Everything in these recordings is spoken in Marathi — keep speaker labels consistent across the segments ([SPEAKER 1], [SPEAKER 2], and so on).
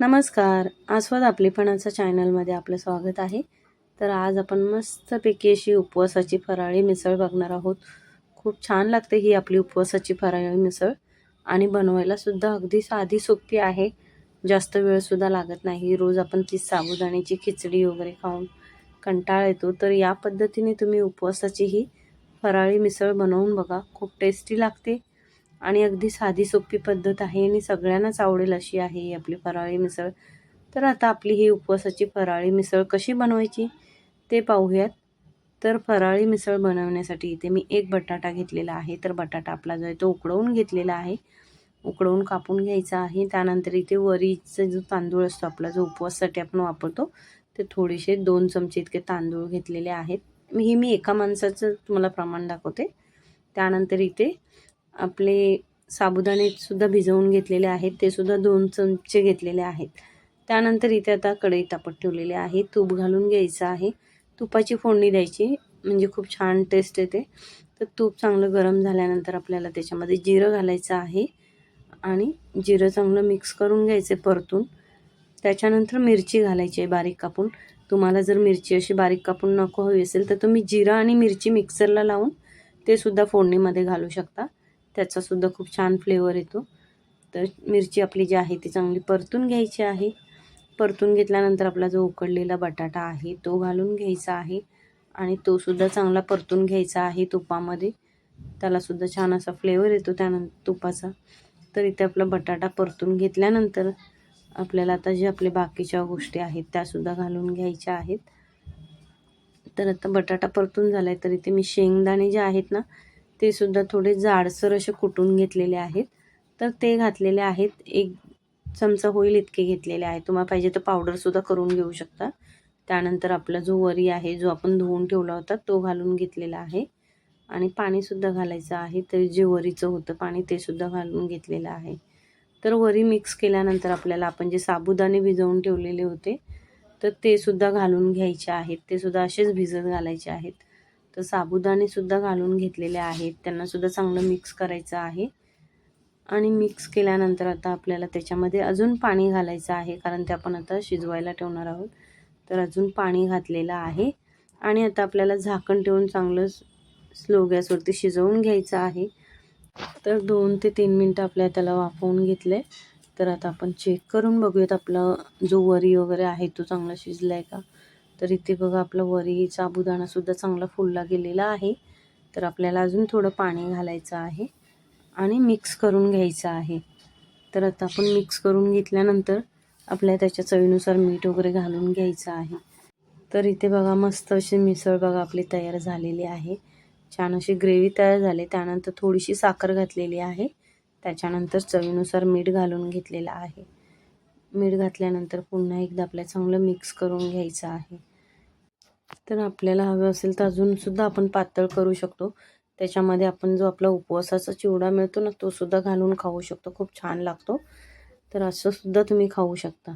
[SPEAKER 1] नमस्कार. आस्वाद आपलीपणाचा चॅनलमध्ये आपलं स्वागत आहे. तर आज आपण मस्तपैकी अशी उपवासाची फराळी मिसळ बघणार आहोत. खूप छान लागते ही आपली उपवासाची फराळी मिसळ. आणि बनवायलासुद्धा अगदी साधी सोपी आहे. जास्त वेळसुद्धा लागत नाही. रोज आपण ती साबुदाण्याची खिचडी वगैरे खाऊन कंटाळा येतो. तर या पद्धतीने तुम्ही उपवासाची ही फराळी मिसळ बनवून बघा. खूप टेस्टी लागते. आणि अगदी साधी सोपी पद्धत आहे आणि सगळ्यांनाच आवडेल अशी आहे ही आपली फराळी मिसळ. तर आता आपली ही उपवासाची फराळी मिसळ कशी बनवायची ते पाहूयात. तर फराळी मिसळ बनवण्यासाठी इथे मी एक बटाटा घेतलेला आहे. तर बटाटा आपला जो आहे तो उकडवून घेतलेला आहे. उकडवून कापून घ्यायचा आहे. त्यानंतर इथे वरीचा जो तांदूळ असतो आपला जो उपवासासाठी आपण वापरतो ते थोडेसे दोन चमचे इतके तांदूळ घेतलेले आहेत. हे ही मी एका माणसाचं तुम्हाला प्रमाण दाखवते. त्यानंतर इथे आपले साबुदाणेसुद्धा भिजवून घेतलेले आहेत. ते सुद्धा दोन चमचे घेतलेले आहेत. त्यानंतर इथे आता कढई तापत ठेवलेले आहे. तूप घालून घ्यायचं आहे. तुपाची फोडणी द्यायची म्हणजे खूप छान टेस्ट येते. तर तूप चांगलं गरम झाल्यानंतर आपल्याला त्याच्यामध्ये जिरं घालायचं आहे आणि जिरं चांगलं मिक्स करून घ्यायचे परतून. त्याच्यानंतर मिरची घालायची आहे बारीक कापून. तुम्हाला जर मिरची अशी बारीक कापून नको हवी असेल तर तुम्ही जिरं आणि मिरची मिक्सरला लावून ते सुद्धा फोडणीमध्ये घालू शकता. त्याचासुद्धा खूप छान फ्लेवर येतो. तर मिरची आपली जी आहे ती चांगली परतून घ्यायची आहे. परतून घेतल्यानंतर आपला जो उकडलेला बटाटा आहे तो घालून घ्यायचा आहे. आणि तोसुद्धा चांगला परतून घ्यायचा आहे तुपामध्ये. त्यालासुद्धा छान असा फ्लेवर येतो त्यानंतर तुपाचा. तर इथे आपला बटाटा परतून घेतल्यानंतर आपल्याला आता जे आपले बाकीच्या गोष्टी आहेत त्यासुद्धा घालून घ्यायच्या आहेत. तर आता बटाटा परतून झाला आहे तर इथे मी शेंगदाणे जे आहेत ना ते सुद्धा थोडे जाडसर असे कुटून घेतलेले आहेत. तर ते घातलेले आहेत. एक चमचा होईल इतके घेतलेले आहेत तुम्हाला पाहिजे तर पावडरसुद्धा करून घेऊ शकता. त्यानंतर आपला जो वरी आहे जो आपण धुवून ठेवला होता तो घालून घेतलेला आहे. आणि पाणीसुद्धा घालायचं आहे. तर जे वरीचं होतं पाणी ते सुद्धा घालून घेतलेलं आहे. तर वरी मिक्स केल्यानंतर आपल्याला आपण जे साबुदाणे भिजवून ठेवलेले होते तर ते सुद्धा घालून घ्यायचे आहेत. ते सुद्धा असेच भिजत घालायचे आहेत. तर साबुदाणेसुद्धा घालून घेतलेले आहेत. त्यांनासुद्धा चांगलं मिक्स करायचं आहे. आणि मिक्स केल्यानंतर आता आपल्याला त्याच्यामध्ये अजून पाणी घालायचं आहे कारण ते आपण आता शिजवायला ठेवणार आहोत. तर अजून पाणी घातलेलं आहे. आणि आता आपल्याला झाकण ठेवून चांगलं स्लो गॅसवरती शिजवून घ्यायचं आहे. तर दोन ते तीन मिनटं आपल्या त्याला वाफवून घेतलं तर आता आपण चेक करून बघूयात आपला जो वरी वगैरे आहे तो चांगला शिजला आहे का? तर इथे बघा आपला वरी साबुदाणासुद्धा चांगला फुलला गेलेला आहे. तर आपल्याला अजून थोडं पाणी घालायचं आहे आणि मिक्स करून घ्यायचं आहे. तर आता आपण मिक्स करून घेतल्यानंतर आपल्या त्याच्या चवीनुसार मीठ वगैरे घालून घ्यायचं आहे. तर इथे बघा मस्त अशी मिसळ बघा आपली तयार झालेली आहे. छान अशी ग्रेव्ही तयार झाली. त्यानंतर थोडीशी साखर घातलेली आहे. त्याच्यानंतर चवीनुसार मीठ घालून घेतलेलं आहे. मीठ घातल्यानंतर पुन्हा एकदा आपल्या चांगलं मिक्स करून घ्यायचं आहे. तर आपल्याला हवं असेल तर अजूनसुद्धा आपण पातळ करू शकतो. त्याच्यामध्ये आपण जो आपला उपवासाचा चिवडा मिळतो ना तोसुद्धा घालून खाऊ शकतो. खूप छान लागतो. तर असंसुद्धा तुम्ही खाऊ शकता.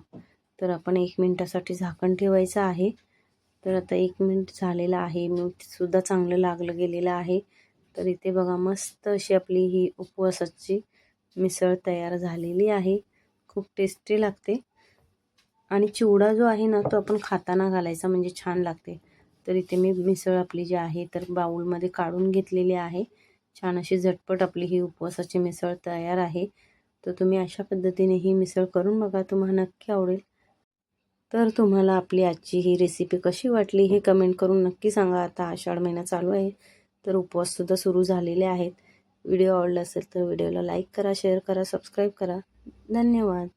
[SPEAKER 1] तर आपण एक मिनटासाठी झाकण ठेवायचं आहे. तर आता एक मिनिट झालेलं आहे. मीठसुद्धा चांगलं लागलं गेलेलं आहे. तर इथे बघा मस्त अशी आपली ही उपवासाची मिसळ तयार झालेली आहे. खूप टेस्टी लागते. आणि चिवडा जो आहे ना तो आपण खाताना घालायचा म्हणजे छान लागते. तर इथे मी मिसळ आपली जी आहे तर बाऊलमध्ये काढून घेतलेली आहे. छान अशी झटपट आपली ही उपवासाची मिसळ तयार आहे. तर तुम्ही अशा पद्धतीने ही मिसळ करून बघा तुम्हाला नक्की आवडेल. तर तुम्हाला आपली आजची ही रेसिपी कशी वाटली हे कमेंट करून नक्की सांगा. आता आषाढ महिना चालू आहे तर उपवाससुद्धा सुरू झालेले आहेत. व्हिडिओ आवडला असेल तर व्हिडिओला लाईक करा शेअर करा सबस्क्राईब करा. धन्यवाद.